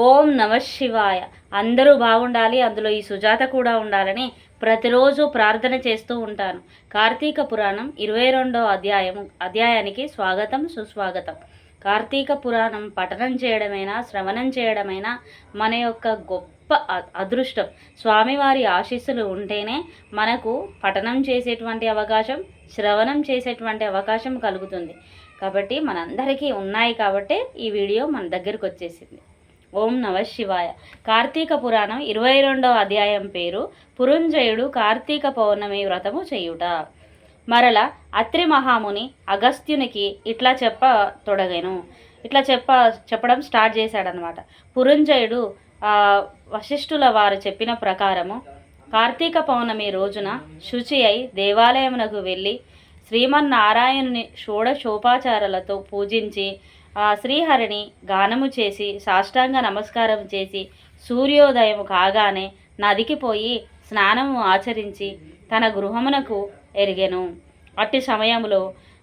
ఓం నమ శివాయ. అందరూ బాగుండాలి అందులో ఈ సుజాత కూడా ఉండాలని ప్రతిరోజు ప్రార్థన చేస్తూ ఉంటాను. కార్తీక పురాణం ఇరవై రెండో అధ్యాయం అధ్యాయానికి స్వాగతం సుస్వాగతం. కార్తీక పురాణం పఠనం చేయడమైనా శ్రవణం చేయడమైనా మన యొక్క గొప్ప అదృష్టం. స్వామివారి ఆశీస్సులు ఉంటేనే మనకు పఠనం చేసేటువంటి అవకాశం శ్రవణం చేసేటువంటి అవకాశం కలుగుతుంది. కాబట్టి మనందరికీ ఉన్నాయి కాబట్టే ఈ వీడియో మన దగ్గరకు వచ్చేసింది ఓం నమ శివాయ. కార్తీక పురాణం ఇరవై రెండవ అధ్యాయం పేరు పురుంజయుడు కార్తీక పౌర్ణమి వ్రతము చేయుట. మరల అత్రి మహాముని అగస్త్యునికి ఇట్లా చెప్ప తొడగెను. ఇట్లా చెప్ప చెప్పడం స్టార్ట్ చేశాడనమాట పురుంజయుడు వశిష్ఠుల వారు చెప్పిన ప్రకారము కార్తీక పౌర్ణమి రోజున శుచి అయి దేవాలయమునకు వెళ్ళి శ్రీమన్నారాయణుని షోడశోపాచారాలతో పూజించి శ్రీహరిని గానము చేసి సాష్టాంగ నమస్కారం చేసి సూర్యోదయం కాగానే నదికి పోయి స్నానము ఆచరించి తన గృహమునకు ఎరిగెను. అట్టి సమయంలో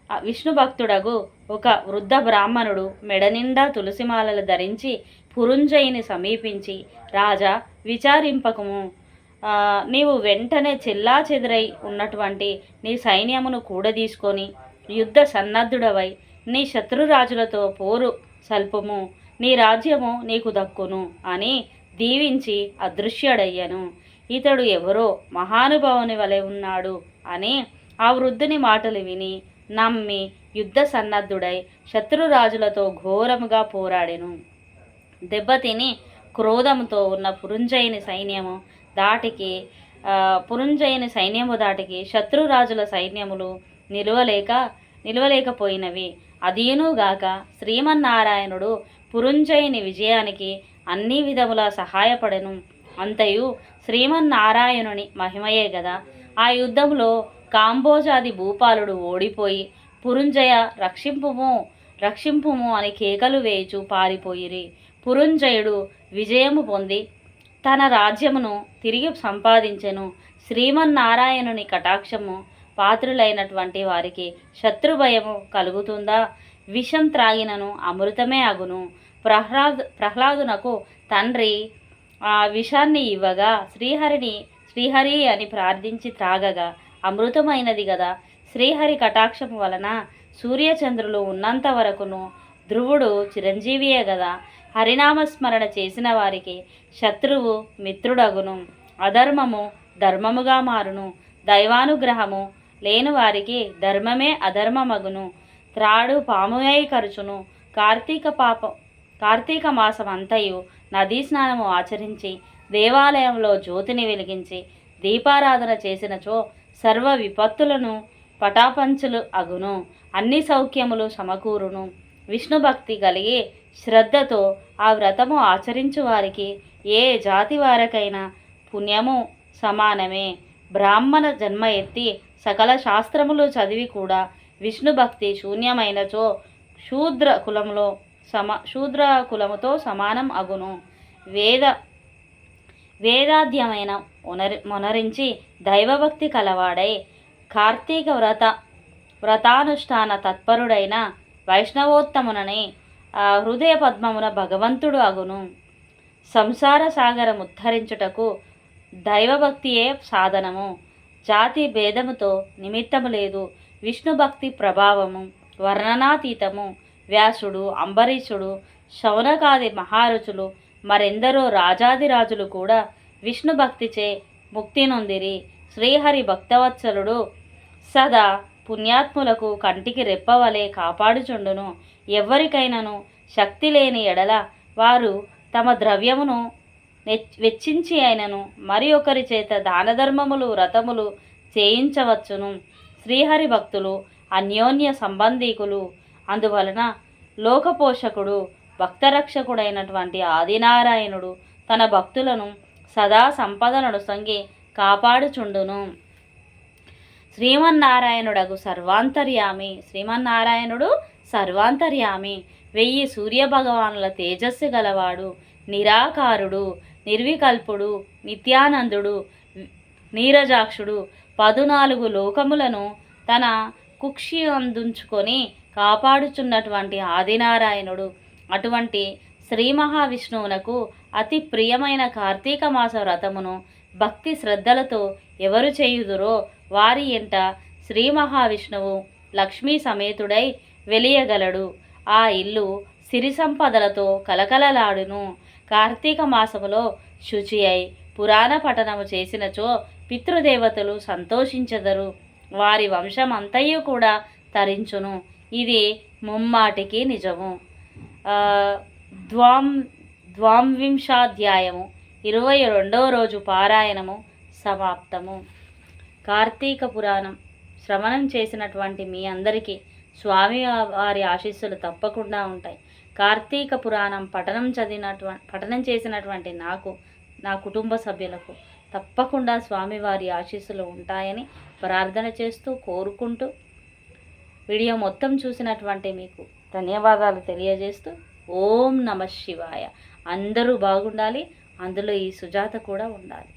విష్ణు భక్తుడగు ఒక వృద్ధ బ్రాహ్మణుడు మెడనిండా తులసిమాలలు ధరించి పురుంజయిని సమీపించి రాజా విచారింపకము. నీవు వెంటనే చెల్లా చెదిరై ఉన్నటువంటి నీ సైన్యమును కూడదీసుకొని యుద్ధ సన్నద్ధుడవై నీ శత్రురాజులతో పోరు సల్పము. నీ రాజ్యము నీకు దక్కును అని దీవించి అదృశ్యుడయ్యను. ఇతడు ఎవరో మహానుభావుని వలె ఉన్నాడు అని ఆ వృద్ధుని మాటలు విని నమ్మి యుద్ధ సన్నద్ధుడై శత్రురాజులతో ఘోరముగా పోరాడెను. దెబ్బతిని క్రోధంతో ఉన్న పురుంజయుని సైన్యము దాటికి ఆ, పురుంజయుని సైన్యము దాటికి శత్రురాజుల సైన్యములు నిలువలేక నిలువలేకపోయినవి. అదీనుగాక శ్రీమన్నారాయణుడు పురుంజయుని విజయానికి అన్ని విధముల సహాయపడెను. అంతయు శ్రీమన్నారాయణుని మహిమయే గదా. ఆ యుద్ధంలో కాంబోజాది భూపాలుడు ఓడిపోయి పురుంజయ రక్షింపుము రక్షింపుము అని కేకలు వేయుచు పారిపోయిరి. పురుంజయుడు విజయము పొంది తన రాజ్యమును తిరిగి సంపాదించెను. శ్రీమన్నారాయణుని కటాక్షము పాత్రులైనటువంటి వారికి శత్రుభయము కలుగుతుందా? విషం త్రాగినను అమృతమే అగును. ప్రహ్లాద్ ప్రహ్లాదునకు తండ్రి ఆ విషాన్ని ఇవ్వగా శ్రీహరిని శ్రీహరి అని ప్రార్థించి త్రాగగా అమృతమైనది కదా శ్రీహరి కటాక్షము వలన సూర్యచంద్రులు ఉన్నంత వరకును ధ్రువుడు చిరంజీవియే కదా హరినామస్మరణ చేసిన వారికి శత్రువు మిత్రుడగును. అధర్మము ధర్మముగా మారును. దైవానుగ్రహము లేని వారికి ధర్మమే అధర్మమగును. త్రాడు పాముయై కరుచును. కార్తీక పాప కార్తీక మాసం అంతయు నదీ స్నానము ఆచరించి దేవాలయంలో జ్యోతిని వెలిగించి దీపారాధన చేసినచో సర్వ విపత్తులను పటాపంచులు అగును. అన్ని సౌఖ్యములు సమకూరును. విష్ణు భక్తి కలిగి శ్రద్ధతో ఆ వ్రతము ఆచరించు వారికి ఏ జాతి వారికైనా పుణ్యము సమానమే. బ్రాహ్మణ జన్మ ఎత్తి సకల శాస్త్రములు చదివి కూడా విష్ణు భక్తి శూన్యమైనచో శూద్ర కులములో సమ శూద్ర కులముతో సమానం అగును. వేద వేదాధ్యమైన మొనరి మొనరించి దైవభక్తి కలవాడై కార్తీక వ్రత వ్రతానుష్ఠాన తత్పరుడైన వైష్ణవోత్తమునని ఆ హృదయ పద్మమున భగవంతుడు అగును. సంసార సాగరం ఉద్ధరించుటకు దైవభక్తియే సాధనము. జాతి భేదముతో నిమిత్తము లేదు. విష్ణు భక్తి ప్రభావము వర్ణనాతీతము వ్యాసుడు అంబరీషుడు శౌనకాది మహారుచులు మరెందరో రాజాదిరాజులు కూడా విష్ణు భక్తిచే ముక్తి నొందిరి. శ్రీహరి భక్తవత్సలుడు సదా పుణ్యాత్ములకు కంటికి రెప్పవలే కాపాడుచుండును. ఎవరికైనాను శక్తి లేని ఎడల వారు తమ ద్రవ్యమును వెచ్చించి అయినను. మరి ఒకరి చేత దానధర్మములు వ్రతములు చేయించవచ్చును. శ్రీహరి భక్తులు అన్యోన్య సంబంధీకులు. అందువలన లోకపోషకుడు భక్తరక్షకుడైనటువంటి ఆదినారాయణుడు తన భక్తులను సదా సంపదనడు సంగి కాపాడుచుండును. శ్రీమన్నారాయణుడగు సర్వాంతర్యామి. శ్రీమన్నారాయణుడు సర్వాంతర్యామి. వెయ్యి సూర్యభగవానుల తేజస్సు గలవాడు. నిరాకారుడు నిర్వికల్పుడు నిత్యానందుడు నీరజాక్షుడు పదునాలుగు లోకములను తన కుక్షి అందించుకొని కాపాడుచున్నటువంటి ఆదినారాయణుడు. అటువంటి శ్రీ మహావిష్ణువునకు అతి ప్రియమైన కార్తీక మాస వ్రతమును భక్తి శ్రద్ధలతో ఎవరు చేయుదురో వారి ఎంట శ్రీ మహావిష్ణువు లక్ష్మీ సమేతుడై వెలియగలడు. ఆ ఇల్లు సిరి సంపదలతో కలకలలాడును. కార్తీక మాసములో శుచి అయి పురాణ పఠనము చేసినచో పితృదేవతలు సంతోషించెదరు. వారి వంశం కూడా తరించును. ఇది ముమ్మాటికి నిజము. ద్వాం ద్వాంవింశాధ్యాయము ఇరవై రెండవ రోజు పారాయణము సమాప్తము. కార్తీక పురాణం శ్రవణం చేసినటువంటి మీ అందరికీ స్వామి వారి ఆశీస్సులు తప్పకుండా ఉంటాయి. కార్తీక పురాణం పఠనం చదివినటువంటి పఠనం చేసినటువంటి నాకు నా కుటుంబ సభ్యులకు తప్పకుండా స్వామివారి ఆశీస్సులు ఉంటాయని ప్రార్థన చేస్తూ కోరుకుంటూ వీడియో మొత్తం చూసినటువంటి మీకు ధన్యవాదాలు తెలియజేస్తూ ఓం నమ శివాయ. అందరూ బాగుండాలి అందులో ఈ సుజాత కూడా ఉండాలి.